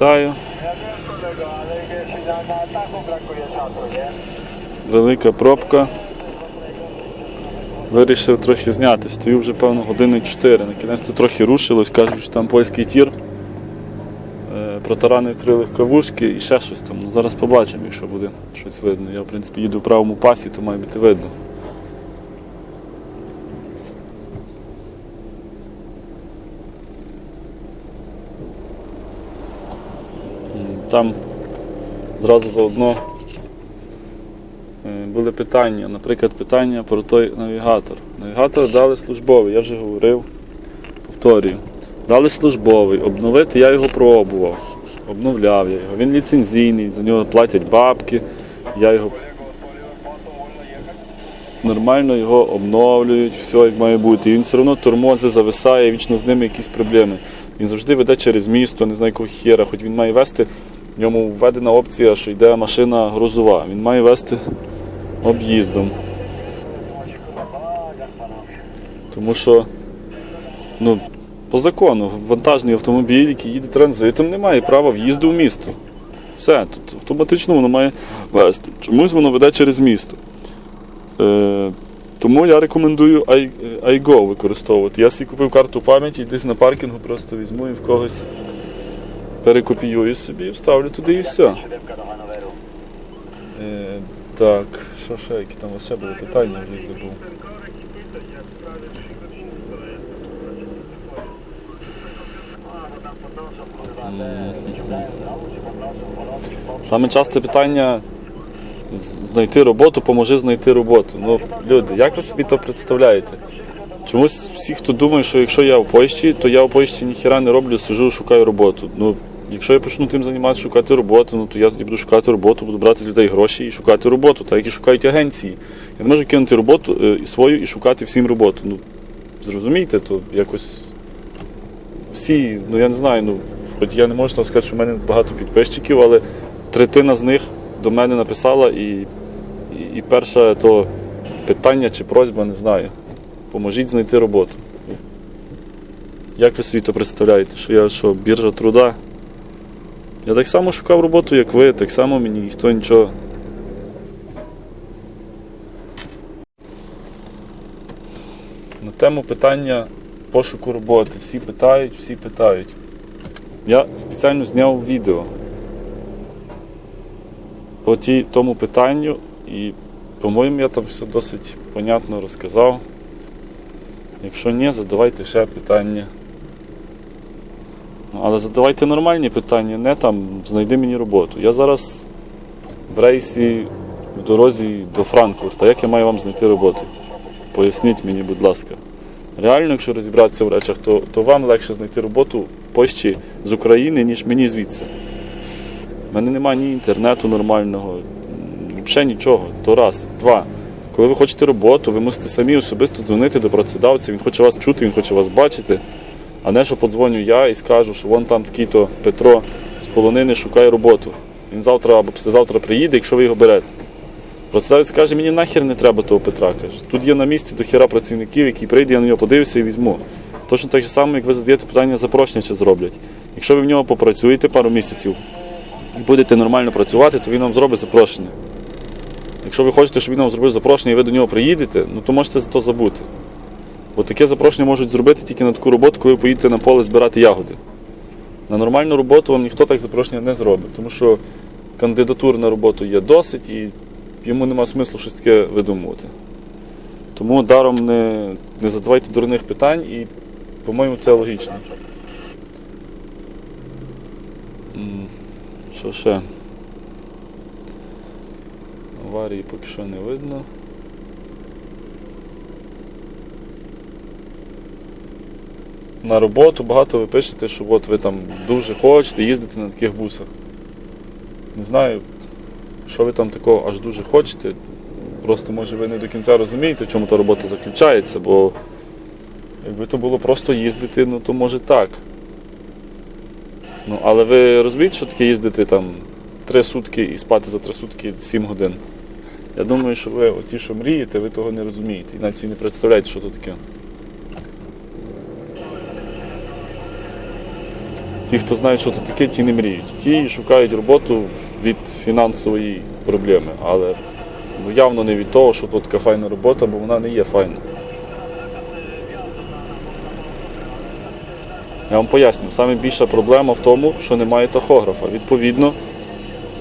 Вітаю. Велика пробка. Вирішив трохи зняти. Стою вже певно години 4. На кінець трохи рушилось, кажуть, що там польський тір. Е, Протаранив три легковушки і ще щось там. Ну, зараз побачимо, якщо буде щось видно. Я, в принципі, їду в правому пасі, то має бути видно. Там зразу заодно е, були питання. Наприклад, питання про той навігатор. Навігатор дали службовий, я вже говорив, повторюю. Дали службовий, обновити я його пробував. Обновляв я його. Він ліцензійний, за нього платять бабки. Я його нормально його обновлюють, все як має бути. І він все одно тормози зависає, вічно з ними якісь проблеми. Він завжди веде через місто, не знаю якого хера, хоч він має вести, в ньому введена опція, що йде машина грузова. Він має вести об'їздом. Тому що, ну, по закону, вантажний автомобіль, який їде транзитом, не має права в'їзду в місто. Все, тут автоматично воно має вести. Чомусь воно веде через місто. Е, тому я рекомендую iGo використовувати. Я собі купив карту пам'яті, десь на паркінгу просто візьму і в когось перекопіюю собі, і вставлю туди і все. Е, так, що ще, які там ще були питання, вже забув. Саме часте питання знайти роботу, поможи знайти роботу. Ну, люди, як ви собі то представляєте? Чомусь всі, хто думає, що якщо я в Польщі, то я в Польщі ніхіра не роблю, сижу, шукаю роботу. Ну, якщо я почну тим займатися, шукати роботу, ну то я тоді буду шукати роботу, буду брати з людей гроші і шукати роботу, так як і шукають агенції. Я не можу кинути роботу е, і свою і шукати всім роботу. Ну, зрозумійте, то якось всі, ну я не знаю, ну, хоч я не можу сказати, що в мене багато підписчиків, але третина з них до мене написала і, і, і перше то питання чи просьба, не знаю. Поможіть знайти роботу. Як ви собі то представляєте, що я що, біржа труда? Я так само шукав роботу, як ви, так само мені ніхто нічого. На тему питання пошуку роботи. Всі питають, всі питають. Я спеціально зняв відео по тій, тому питанню, і, по-моєму, я там все досить понятно розказав. Якщо ні, задавайте ще питання. Але задавайте нормальні питання, не там знайди мені роботу. Я зараз в рейсі в дорозі до Франкфурта. Як я маю вам знайти роботу? Поясніть мені, будь ласка. Реально, якщо розібратися в речах, то, то вам легше знайти роботу в Польщі з України, ніж мені звідси. У мене немає ні інтернету нормального, взагалі нічого. То раз. Два. Коли ви хочете роботу, ви мусите самі особисто дзвонити до працедавця, він хоче вас чути, він хоче вас бачити. А не що подзвоню я і скажу, що вон там такий-то Петро з полонини шукає роботу. Він завтра або післязавтра приїде, якщо ви його берете. Працедавець каже, мені нахер не треба того Петра. Каже. Тут є на місці до хіра працівників, які прийде, я на нього подивлюся і візьму. Точно так же само, як ви задаєте питання запрошення, чи зроблять. Якщо ви в нього попрацюєте пару місяців і будете нормально працювати, то він вам зробить запрошення. Якщо ви хочете, щоб він вам зробив запрошення і ви до нього приїдете, ну то можете за то забути. Таке запрошення можуть зробити тільки на таку роботу, коли ви поїдете на поле збирати ягоди. На нормальну роботу вам ніхто так запрошення не зробить, тому що кандидатур на роботу є досить і йому нема смислу щось таке видумувати. Тому даром не, не задавайте дурних питань і, по-моєму, це логічно. Що ще? Аварії поки що не видно. На роботу багато ви пишете, що от ви там дуже хочете їздити на таких бусах. Не знаю, що ви там такого аж дуже хочете. Просто може ви не до кінця розумієте, в чому та робота заключається, бо якби то було просто їздити, ну то може так. Ну, але ви розумієте, що таке їздити там три сутки і спати за три сутки 7 годин. Я думаю, що ви ті, що мрієте, ви того не розумієте. І навіть не представляєте, що то таке. Ті, хто знають, що це таке, ті не мріють. Ті шукають роботу від фінансової проблеми, але ну, явно не від того, що тут така файна робота, бо вона не є файна. Я вам поясню, саме більша проблема в тому, що немає тахографа. Відповідно,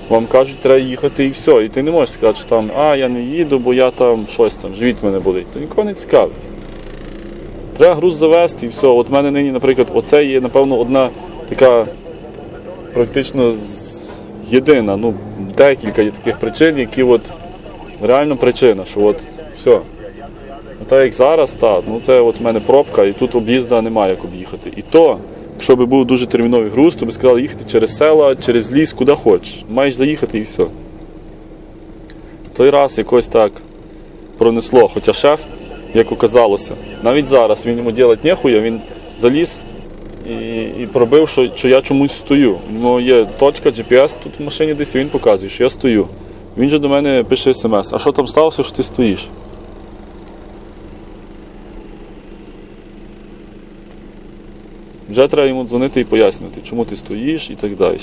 вам кажуть, треба їхати і все. І ти не можеш сказати, що там, а я не їду, бо я там щось там, живіт мене болить. То нікого не цікавить. Треба груз завести і все. От в мене нині, наприклад, оце є, напевно, одна така практично єдина. Ну, декілька є таких причин, які от реально причина, що от все. А так як зараз, так, ну це от в мене пробка, і тут об'їзда немає як об'їхати. І то, якщо би був дуже терміновий груз, то би сказали їхати через села, через ліс, куди хочеш. Маєш заїхати і все. Той раз якось так пронесло, хоча шеф, як оказалося, навіть зараз він йому робити нехуя, він заліз і, і пробив, що, що я чомусь стою. У нього є точка, GPS тут в машині десь, і він показує, що я стою. Він же до мене пише смс, а що там сталося, що ти стоїш? Вже треба йому дзвонити і пояснювати, чому ти стоїш і так далі.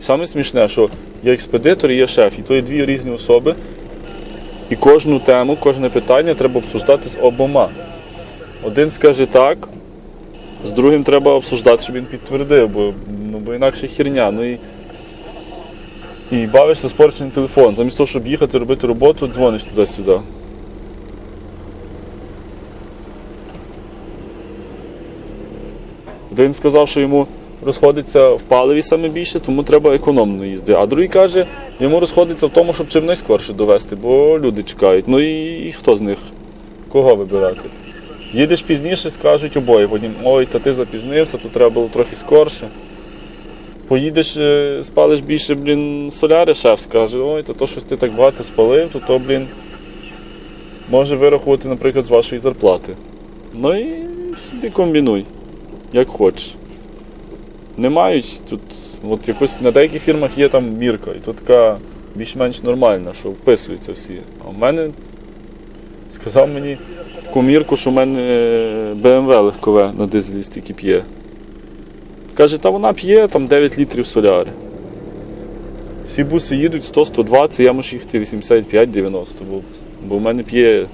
Саме смішне, що є експедитор і є шеф, і то є дві різні особи. І кожну тему, кожне питання треба обсуждати з обома. Один скаже так, з другим треба обсуждати, щоб він підтвердив, бо, ну, бо інакше херня. Ну і, і бавишся спорчений телефон. Замість того, щоб їхати робити роботу, дзвониш туди-сюди. Один сказав, що йому розходиться в паливі саме більше, тому треба економно їздити. А другий каже, йому розходиться в тому, щоб чим скорше довести, бо люди чекають. Ну і, і хто з них? Кого вибирати? Їдеш пізніше, скажуть обоє. Потім, ой, та ти запізнився, то треба було трохи скорше. Поїдеш, е, спалиш більше, блін, соляри, шеф скаже, ой, то, то щось ти так багато спалив, то то, блін, може вирахувати, наприклад, з вашої зарплати. Ну і собі комбінуй, як хочеш. Не мають тут, от якось на деяких фірмах є там мірка, і то така більш-менш нормальна, що вписуються всі. А в мене сказав мені таку мірку, що в мене BMW легкове на дизелі стільки п'є. Каже, та вона п'є там 9 літрів соляри. Всі буси їдуть 100-120, я можу їхати 85-90, бо, бо в мене п'є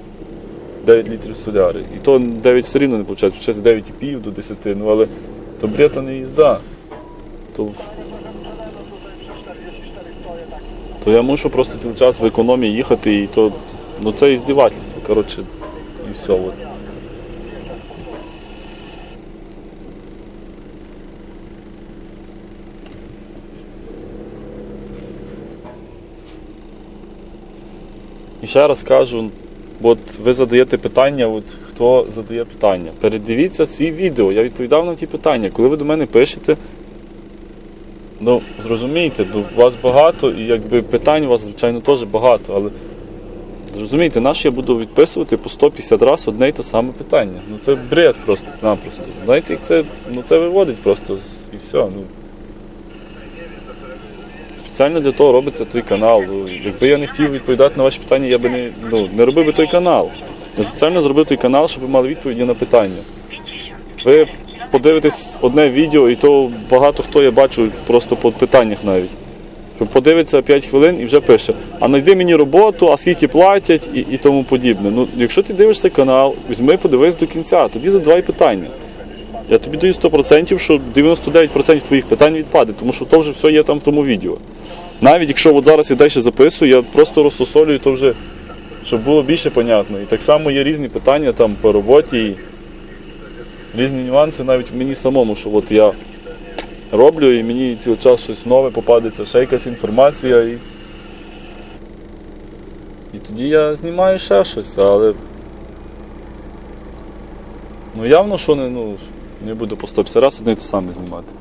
9 літрів соляри. І то 9 все рівно не виходить, виходить 9,5 до 10, ну але то брета не їзда. То, то я мушу просто цілий час в економії їхати, і то ну це іздівательство, коротше, і все. От. І ще раз кажу, от ви задаєте питання, от хто задає питання. Передивіться ці відео, я відповідав на ті питання. Коли ви до мене пишете, ну зрозумійте, ну, вас багато, і якби питань у вас, звичайно, теж багато, але зрозумійте, наш я буду відписувати по 150 разів одне й те саме питання. Ну це бред просто-напросто. Знаєте, як це, ну, це виводить просто і все. Ну. Спеціально для того робиться той канал. Ну, Якби я не хотів відповідати на ваші питання, я би не, ну, не робив би той канал. Я спеціально зробив той канал, щоб ви мали відповіді на питання. Ви подивитесь одне відео, і то багато хто я бачу просто по питаннях навіть. Подивиться 5 хвилин і вже пише, а знайди мені роботу, а скільки платять і, і тому подібне. Ну, якщо ти дивишся канал, візьми, подивись до кінця, тоді задавай питання. Я тобі даю 100%, що 99% твоїх питань відпаде, тому що то вже все є там в тому відео. Навіть якщо от зараз я далі записую, я просто розсосолюю то вже, щоб було більше понятно. І так само є різні питання там по роботі, і різні нюанси навіть мені самому, що от я роблю і мені цілий час щось нове попадеться, ще якась інформація. І, і тоді я знімаю ще щось, але. Ну явно, що не, ну, не буду по 150 раз одне і те саме знімати.